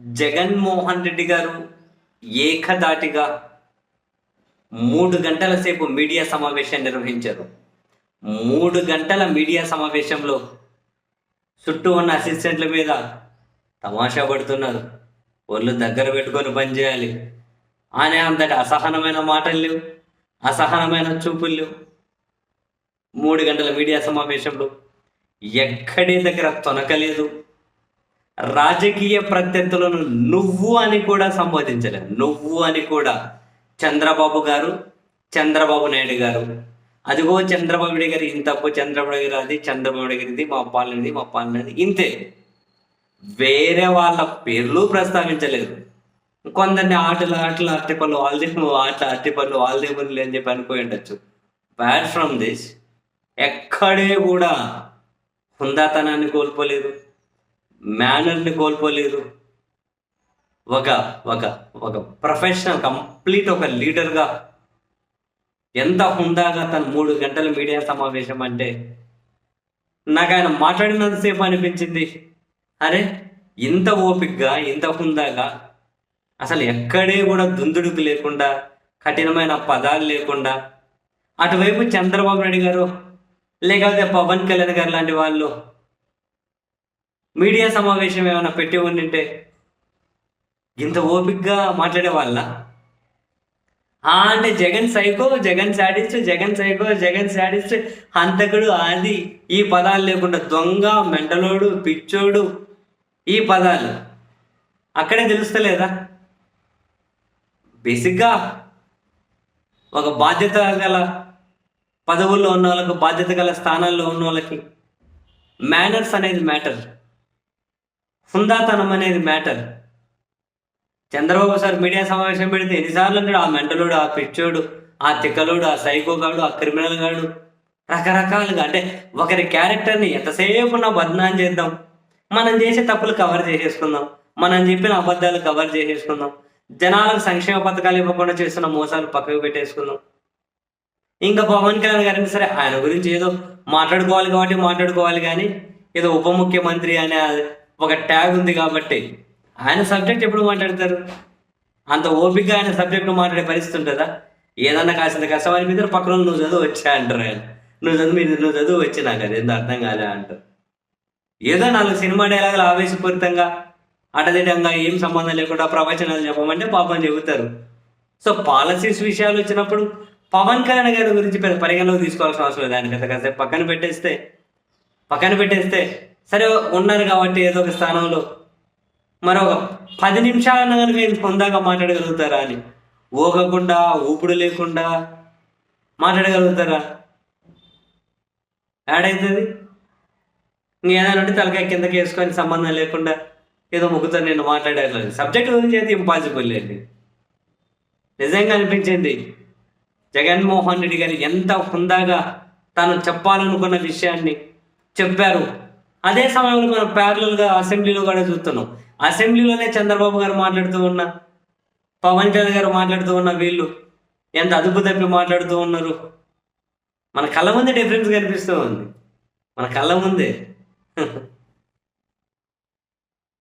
జగన్మోహన్ రెడ్డి గారు ఏకదాటిగా మూడు గంటల సేపు మీడియా సమావేశం నిర్వహించారు. మూడు గంటల మీడియా సమావేశంలో చుట్టూ ఉన్న అసిస్టెంట్ల మీద తమాషా పడుతున్నారు. ఒళ్ళు దగ్గర పెట్టుకొని పనిచేయాలి అనే అంతటి అసహనమైన మాటలు లేవు. అసహనమైన చూపులు లేవు. మూడు గంటల మీడియా సమావేశంలో ఎక్కడి దగ్గర తొనకలేదు. రాజకీయ ప్రత్యర్థులను నువ్వు అని కూడా సంబోధించలేదు నువ్వు అని కూడా. చంద్రబాబు గారు చంద్రబాబు నాయుడు గారు. అదిగో చంద్రబాబు నాయుడు గారు ఇంత తప్పు చంద్రబాబు గారు అది చంద్రబాబు నాయుడు గారిది మా పాలనది మా పాలనది. ఇంతే. వేరే వాళ్ళ పేర్లు ప్రస్తావించలేదు. కొందరిని ఆటలు ఆటలు అరటిపళ్ళు వాళ్ళదేమో ఆటలు అరటిపళ్ళు పనులు అని చెప్పి అనుకోయి ఉండొచ్చు. బ్యాడ్ ఫ్రమ్ దిస్ ఎక్కడే కూడా హుందాతనాన్ని కోల్పోలేదు. మేనర్ని కోల్పోలేదు. ఒక ఒక ఒక ప్రొఫెషనల్ కంప్లీట్ ఒక లీడర్గా ఎంత హుందాగా తను మూడు గంటల మీడియా సమావేశం అంటే నాకు ఆయన మాట్లాడినంతసేపు అనిపించింది. అరే ఇంత ఓపిక్గా ఇంత హుందాగా అసలు ఎక్కడే కూడా దుందుడుకు లేకుండా కఠినమైన పదాలు లేకుండా అటువైపు చంద్రబాబు నాయుడు గారు లేకపోతే పవన్ కళ్యాణ్ గారు లాంటి వాళ్ళు మీడియా సమావేశం ఏమైనా పెట్టి ఉండింటే ఇంత ఓపిక్గా మాట్లాడే వాళ్ళ? ఆ అంటే Jagan psycho Jagan sadist Jagan psycho Jagan sadist హంతకుడు అది ఈ పదాలు లేకుండా దొంగ మెంటలోడు పిచ్చోడు ఈ పదాలు అక్కడే తెలుస్తలేదా? బేసిక్గా ఒక బాధ్యత గల పదవుల్లో ఉన్న వాళ్ళకు బాధ్యత గల స్థానాల్లో ఉన్న వాళ్ళకి మేనర్స్ అనేది మ్యాటర్ హుందాతనం అనేది మ్యాటర్ చంద్రబాబు సార్ మీడియా సమావేశం పెడితే ఎన్నిసార్లు అంటాడు ఆ మెంటలుడు ఆ పిచ్చోడు ఆ తిక్కలోడు ఆ సైకోగాడు ఆ క్రిమినల్ గాడు. రకరకాలుగా అంటే ఒకరి క్యారెక్టర్ని ఎంతసేపు నా బద్నాం చేద్దాం. మనం చేసే తప్పులు కవర్ చేసేసుకుందాం. మనం చెప్పిన అబద్ధాలు కవర్ చేసేసుకుందాం. జనాలకు సంక్షేమ పథకాలు ఇవ్వకుండా చేస్తున్న మోసాలు పక్కకు పెట్టేసుకుందాం. ఇంకా పవన్ కళ్యాణ్ గారిని సరే ఆయన గురించి ఏదో మాట్లాడుకోవాలి కాబట్టి మాట్లాడుకోవాలి కానీ ఏదో ఉప ముఖ్యమంత్రి అనే ఒక ట్యాగ్ ఉంది కాబట్టి ఆయన సబ్జెక్ట్ ఎప్పుడు మాట్లాడతారు? అంత ఓపికగా ఆయన సబ్జెక్ట్ మాట్లాడే పరిస్థితి ఉంటుందా? ఏదన్నా కాసింత కష్టం అనిపిస్తే పక్కన నువ్వు చదువు వచ్చా అంటారు ఆయన. నువ్వు చదువు మీరు నువ్వు చదువు వచ్చి నాకు అది ఎంత అర్థం కాలే అంటారు. ఏదో నాలుగు సినిమా డైలాగులు ఆవేశపూరితంగా అటదిటంగా ఏం సంబంధం లేకుండా ప్రవచనాలు చెప్పమంటే పాపం చెబుతారు. సో పాలసీస్ విషయాలు వచ్చినప్పుడు పవన్ కళ్యాణ్ గారి గురించి పెద్ద పరిగణలోకి తీసుకోవాల్సిన అవసరం లేదు. ఆయన కదా కాసేపు పక్కన పెట్టేస్తే పక్కన పెట్టేస్తే సరే ఉన్నారు కాబట్టి ఏదో ఒక స్థానంలో. మరొక పది నిమిషాలన్నా కనుక నేను పొందాక మాట్లాడగలుగుతారా అని. ఊగకుండా ఊపుడు లేకుండా మాట్లాడగలుగుతారా? యాడ్ అవుతుంది ఇంకేదైనా ఉంటే తలకాయ కిందకి వేసుకొని సంబంధం లేకుండా ఏదో ముగ్గుతో నేను మాట్లాడగలను సబ్జెక్ట్ గురించి అయితే ఇంపాసిబుల్ లేదు నిజంగా అనిపించింది జగన్మోహన్ రెడ్డి గారు ఎంత హుందాగా తాను చెప్పాలనుకున్న విషయాన్ని చెప్పారు. అదే సమయంలో మనం ప్యారలల్గా అసెంబ్లీలో కూడా చూస్తున్నాం. అసెంబ్లీలోనే చంద్రబాబు గారు మాట్లాడుతూ ఉన్న పవన్ కళ్యాణ్ గారు మాట్లాడుతూ ఉన్న వీళ్ళు ఎంత అదుపు తప్పి మాట్లాడుతూ ఉన్నారు. మన కళ్ళ ముందే డిఫరెన్స్ కనిపిస్తూ ఉంది. మన కళ్ళ ముందే.